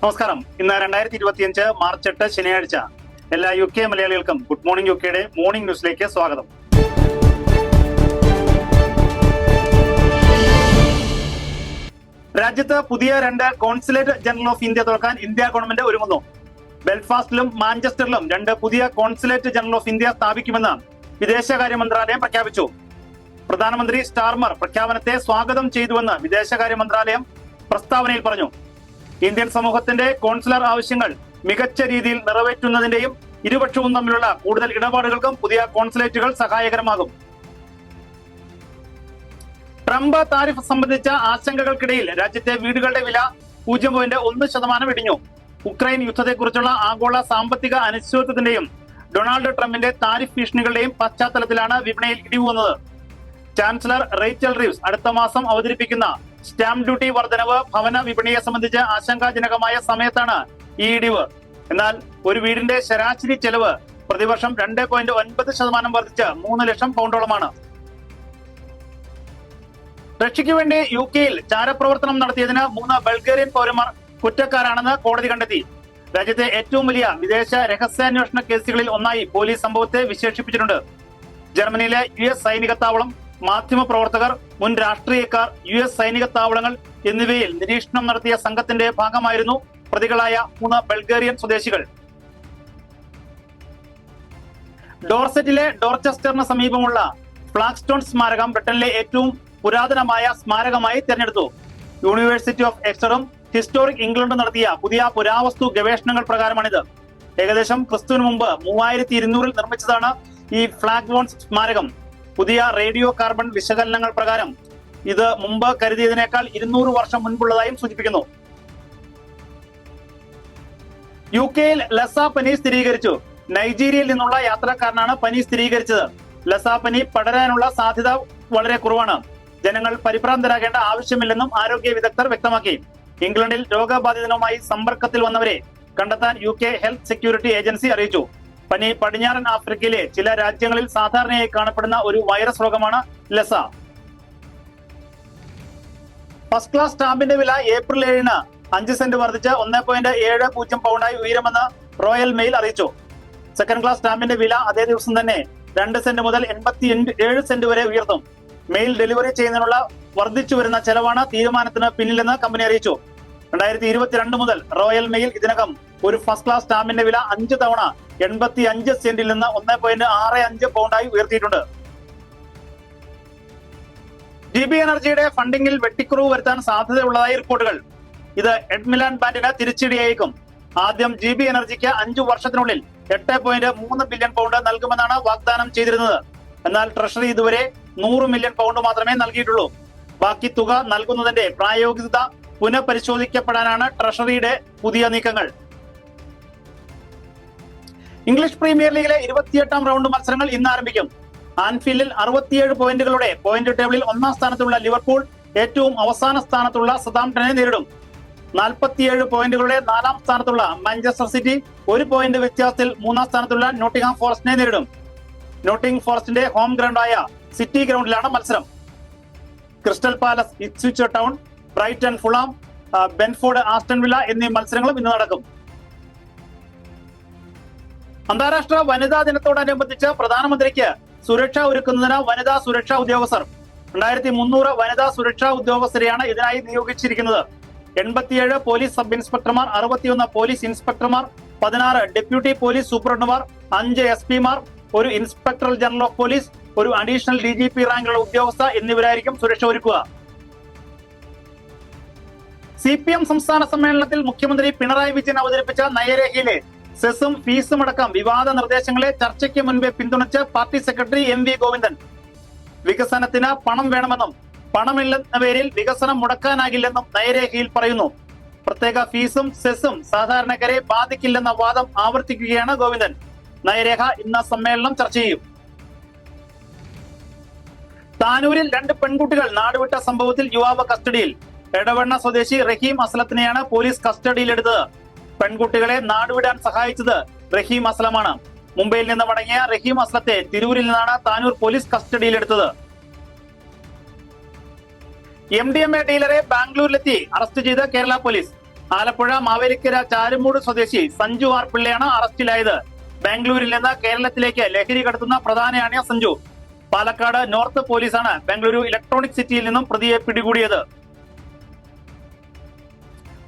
നമസ്കാരം. ഇന്ന് രണ്ടായിരത്തി ഇരുപത്തിയഞ്ച് മാർച്ച് എട്ട് ശനിയാഴ്ച. എല്ലാ യു കെ മലയാളികൾക്കും ഗുഡ് മോർണിംഗ് യു കെയുടെ മോർണിംഗ് ന്യൂസിലേക്ക് സ്വാഗതം. രാജ്യത്ത് പുതിയ രണ്ട് കോൺസുലേറ്റ് ജനറൽ ഓഫ് ഇന്ത്യ തുറക്കാൻ ഇന്ത്യ ഗവൺമെന്റ് ഒരുങ്ങുന്നു. ബെൽഫാസ്റ്റിലും മാഞ്ചസ്റ്ററിലും രണ്ട് പുതിയ കോൺസുലേറ്റ് ജനറൽ ഓഫ് ഇന്ത്യ സ്ഥാപിക്കുമെന്ന് വിദേശകാര്യ മന്ത്രാലയം പ്രഖ്യാപിച്ചു. പ്രധാനമന്ത്രി സ്റ്റാർമർ പ്രഖ്യാപനത്തെ സ്വാഗതം ചെയ്തുവെന്ന് വിദേശകാര്യ മന്ത്രാലയം പ്രസ്താവനയിൽ പറഞ്ഞു. ഇന്ത്യൻ സമൂഹത്തിന്റെ കോൺസുലർ ആവശ്യങ്ങൾ മികച്ച രീതിയിൽ നിറവേറ്റുന്നതിന്റെയും ഇരുപക്ഷവും തമ്മിലുള്ള കൂടുതൽ ഇടപാടുകൾക്കും പുതിയ കോൺസുലേറ്റുകൾ സഹായകരമാകും. ട്രംപ് താരിഫ് സംബന്ധിച്ച ആശങ്കകൾക്കിടയിൽ രാജ്യത്തെ വീടുകളുടെ വില പൂജ്യം പോയിന്റ് ഒന്ന് ശതമാനം ഇടിഞ്ഞു. ഉക്രൈൻ യുദ്ധത്തെക്കുറിച്ചുള്ള ആഗോള സാമ്പത്തിക അനിശ്ചിതത്വത്തിന്റെയും ഡൊണാൾഡ് ട്രംപിന്റെ താരിഫ് ഭീഷണികളുടെയും പശ്ചാത്തലത്തിലാണ് വിപണിയിൽ ഇടിവ് വന്നത്. ചാൻസലർ റേച്ചൽ റീവ്സ് അടുത്ത മാസം അവതരിപ്പിക്കുന്ന സ്റ്റാമ്പ് ഡ്യൂട്ടി വർധനവ് ഭവന വിപണിയെ സംബന്ധിച്ച് ആശങ്കാജനകമായ സമയത്താണ് ഈ ഇടിവ്. എന്നാൽ ഒരു വീടിന്റെ ശരാശരി ചെലവ് പ്രതിവർഷം രണ്ട് പോയിന്റ് ഒൻപത് ശതമാനം വർദ്ധിച്ച് മൂന്ന് ലക്ഷം പൗണ്ടോളമാണ്. റഷ്യയ്ക്ക് വേണ്ടി യു കെയിൽ ചാരപ്രവർത്തനം നടത്തിയതിന് മൂന്ന് ബൾഗേറിയൻ പൗരന്മാർ കുറ്റക്കാരാണെന്ന് കോടതി കണ്ടെത്തി. രാജ്യത്തെ ഏറ്റവും വലിയ വിദേശ രഹസ്യാന്വേഷണ കേസുകളിൽ ഒന്നായി പോലീസ് സംഭവത്തെ വിശേഷിപ്പിച്ചിട്ടുണ്ട്. ജർമ്മനിയിലെ യു എസ് സൈനിക താവളം മാധ്യമ പ്രവർത്തകർ മുൻ രാഷ്ട്രീയക്കാർ യു എസ് സൈനിക താവളങ്ങൾ എന്നിവയിൽ നിരീക്ഷണം നടത്തിയ സംഘത്തിന്റെ ഭാഗമായിരുന്നു പ്രതികളായ മൂന്ന് ബൾഗേറിയൻ സ്വദേശികൾ. ഡോർസെറ്റിലെ ഡോർച്ചസ്റ്ററിന് സമീപമുള്ള ഫ്ലാഗ്സ്റ്റോൺ സ്മാരകം ബ്രിട്ടനിലെ ഏറ്റവും പുരാതനമായ സ്മാരകമായി തിരഞ്ഞെടുത്തു. യൂണിവേഴ്സിറ്റി ഓഫ് എക്സ്റ്ററും ഹിസ്റ്റോറിക് ഇംഗ്ലണ്ടും നടത്തിയ പുതിയ പുരാവസ്തു ഗവേഷണങ്ങൾ പ്രകാരമാണിത്. ഏകദേശം ക്രിസ്തുവിന് മുമ്പ് മൂവായിരത്തി ഇരുന്നൂറിൽ നിർമ്മിച്ചതാണ് ഈ ഫ്ലാഗ് വോൺ സ്മാരകം. പുതിയ റേഡിയോ കാർബൺ വിശകലനങ്ങൾ പ്രകാരം ഇത് മുമ്പ് കരുതിയതിനേക്കാൾ ഇരുന്നൂറ് വർഷം മുൻപുള്ളതായും സൂചിപ്പിക്കുന്നു. യു കെയിൽ ലസ പനി സ്ഥിരീകരിച്ചു. നൈജീരിയയിൽ നിന്നുള്ള യാത്രക്കാരനാണ് പനി സ്ഥിരീകരിച്ചത്. ലസ പനി പടരാനുള്ള സാധ്യത വളരെ കുറവാണ്. ജനങ്ങൾ പരിഭ്രാന്തരാകേണ്ട ആവശ്യമില്ലെന്നും ആരോഗ്യ വിദഗ്ധർ വ്യക്തമാക്കി. ഇംഗ്ലണ്ടിൽ രോഗബാധിതനുമായി സമ്പർക്കത്തിൽ വന്നവരെ കണ്ടെത്താൻ U K health security agency അറിയിച്ചു. പനി പടിഞ്ഞാറൻ ആഫ്രിക്കയിലെ ചില രാജ്യങ്ങളിൽ സാധാരണയായി കാണപ്പെടുന്ന ഒരു വൈറസ് രോഗമാണ് ലസ. ഫസ്റ്റ് ക്ലാസ് സ്റ്റാമ്പിന്റെ വില ഏപ്രിൽ ഏഴിന് അഞ്ച് സെന്റ് വർദ്ധിച്ച് ഒന്ന് പോയിന്റ് ഏഴ് പൂജ്യം പൗണ്ടായി ഉയരുമെന്ന് റോയൽ മെയിൽ അറിയിച്ചു. സെക്കൻഡ് ക്ലാസ് സ്റ്റാമ്പിന്റെ വില അതേ ദിവസം തന്നെ രണ്ട് സെന്റ് മുതൽ എൺപത്തി ഏഴ് സെന്റ് വരെ ഉയർത്തും മെയിൽ ഡെലിവറി ചെയ്യുന്നതിനുള്ള വർദ്ധിച്ചു വരുന്ന ചെലവാണ് തീരുമാനത്തിന് പിന്നിലെന്ന് കമ്പനി അറിയിച്ചു. രണ്ടായിരത്തി ഇരുപത്തിരണ്ട് മുതൽ റോയൽ മെയിൽ ഇതിനകം ഒരു ഫസ്റ്റ് ക്ലാസ് സ്റ്റാമ്പിന്റെ വില അഞ്ച് തവണ എൺപത്തി അഞ്ച് സെന്റിൽ നിന്ന് ഒന്ന് പോയിന്റ് ആറ് അഞ്ച് പൗണ്ടായി ഉയർത്തിയിട്ടുണ്ട്. ജി ബി എനർജിയുടെ ഫണ്ടിങ്ങിൽ വെട്ടിക്കുറവ് വരുത്താൻ സാധ്യതയുള്ളതായി റിപ്പോർട്ടുകൾ. ഇത് എഡ്മിലാൻ ബാൻഡിന് തിരിച്ചടിയായേക്കും. ആദ്യം ജി ബി എനർജിക്ക് അഞ്ചു വർഷത്തിനുള്ളിൽ എട്ട് പോയിന്റ് മൂന്ന് ബില്യൺ പൗണ്ട് നൽകുമെന്നാണ് വാഗ്ദാനം ചെയ്തിരുന്നത്. എന്നാൽ ട്രഷറി ഇതുവരെ നൂറ് മില്യൺ പൗണ്ട് മാത്രമേ നൽകിയിട്ടുള്ളൂ. ബാക്കി തുക നൽകുന്നതിന്റെ പ്രായോഗികത പുനഃപരിശോധിക്കപ്പെടാനാണ് ട്രഷറിയുടെ പുതിയ നീക്കങ്ങൾ. ഇംഗ്ലീഷ് പ്രീമിയർ ലീഗിലെ ഇരുപത്തിയെട്ടാം റൗണ്ട് മത്സരങ്ങൾ ഇന്ന് ആരംഭിക്കും. ആൻഫീൽഡിൽ അറുപത്തിയേഴ് പോയിന്റുകളുടെ പോയിന്റ് ടേബിളിൽ ഒന്നാം സ്ഥാനത്തുള്ള ലിവർപൂൾ ഏറ്റവും അവസാന സ്ഥാനത്തുള്ള സതാംപ്ടനെ നേരിടും. നാൽപ്പത്തിയേഴ് പോയിന്റുകളുടെ നാലാം സ്ഥാനത്തുള്ള മാഞ്ചസ്റ്റർ സിറ്റി ഒരു പോയിന്റ് വ്യത്യാസത്തിൽ മൂന്നാം സ്ഥാനത്തുള്ള നോട്ടിംഗ്ഹാം ഫോറസ്റ്റിനെ നേരിടും. നോട്ടിംഗ് ഫോറസ്റ്റിന്റെ ഹോം ഗ്രൗണ്ടായ സിറ്റി ഗ്രൗണ്ടിലാണ് മത്സരം. Crystal Palace Ipswich Town Brighton Fulham Brentford Aston Villa എന്നീ മത്സരങ്ങളും ഇന്ന് നടക്കും. അന്താരാഷ്ട്ര വനിതാ ദിനത്തോടനുബന്ധിച്ച് പ്രധാനമന്ത്രിക്ക് സുരക്ഷ ഒരുക്കുന്നതിന് വനിതാ സുരക്ഷാ ഉദ്യോഗസ്ഥർ രണ്ടായിരത്തി മുന്നൂറ് വനിതാ സുരക്ഷാ ഉദ്യോഗസ്ഥരെയാണ് ഇതിനായി നിയോഗിച്ചിരിക്കുന്നത്. എൺപത്തിയേഴ് പോലീസ് സബ് ഇൻസ്പെക്ടർമാർ അറുപത്തിയൊന്ന് പോലീസ് ഇൻസ്പെക്ടർമാർ പതിനാറ് ഡെപ്യൂട്ടി പോലീസ് സൂപ്രണ്ടുമാർ അഞ്ച് എസ് പിമാർ ഒരു ഇൻസ്പെക്ടർ ജനറൽ ഓഫ് പോലീസ് ഒരു അഡീഷണൽ ഡി ജി പി റാങ്കിലുള്ള ഉദ്യോഗസ്ഥ എന്നിവരായിരിക്കും സുരക്ഷ ഒരുക്കുക. സി പി എം സംസ്ഥാന സമ്മേളനത്തിൽ മുഖ്യമന്ത്രി പിണറായി വിജയൻ അവതരിപ്പിച്ച നയരേഖയിലെ സെസും ഫീസും അടക്കം വിവാദ നിർദ്ദേശങ്ങളെ ചർച്ചയ്ക്ക് മുൻപേ പിന്തുണച്ച് party secretary M V Govindan. വികസനത്തിന് പണം വേണമെന്നും പണമില്ലെന്ന പേരിൽ വികസനം മുടക്കാനാകില്ലെന്നും നയരേഖയിൽ പറയുന്നു. പ്രത്യേക ഫീസും സെസും സാധാരണക്കാരെ ബാധിക്കില്ലെന്ന വാദം ആവർത്തിക്കുകയാണ് ഗോവിന്ദൻ. നയരേഖ ഇന്ന് സമ്മേളനം ചർച്ച ചെയ്യും. താനൂരിൽ രണ്ട് പെൺകുട്ടികൾ നാടുവിട്ട സംഭവത്തിൽ യുവാവ് കസ്റ്റഡിയിൽ. എടവണ്ണ സ്വദേശി റഹീം അസ്ലത്തിനെയാണ് പോലീസ് കസ്റ്റഡിയിലെടുത്തത്. പെൺകുട്ടികളെ നാടുവിടാൻ സഹായിച്ചത് റഹീം അസ്ലമാണ്. മുംബൈയിൽ നിന്ന് മടങ്ങിയ റഹീം അസ്ലത്തെ തിരൂരിൽ നിന്നാണ് താനൂർ പോലീസ് കസ്റ്റഡിയിലെടുത്തത്. എം ഡി എം എ ഡീലറെ ബാംഗ്ലൂരിലെത്തി അറസ്റ്റ് ചെയ്ത കേരള പോലീസ്. ആലപ്പുഴ മാവേലിക്കര ചാരുമൂട് സ്വദേശി സഞ്ജു ആർ പിള്ളയാണ് അറസ്റ്റിലായത്. ബാംഗ്ലൂരിൽ നിന്ന് കേരളത്തിലേക്ക് ലഹരി കടത്തുന്ന പ്രധാനയാണ് സഞ്ജു. പാലക്കാട് നോർത്ത് പോലീസാണ് ബാംഗ്ലൂരു ഇലക്ട്രോണിക് സിറ്റിയിൽ നിന്നും പ്രതിയെ പിടികൂടിയത്.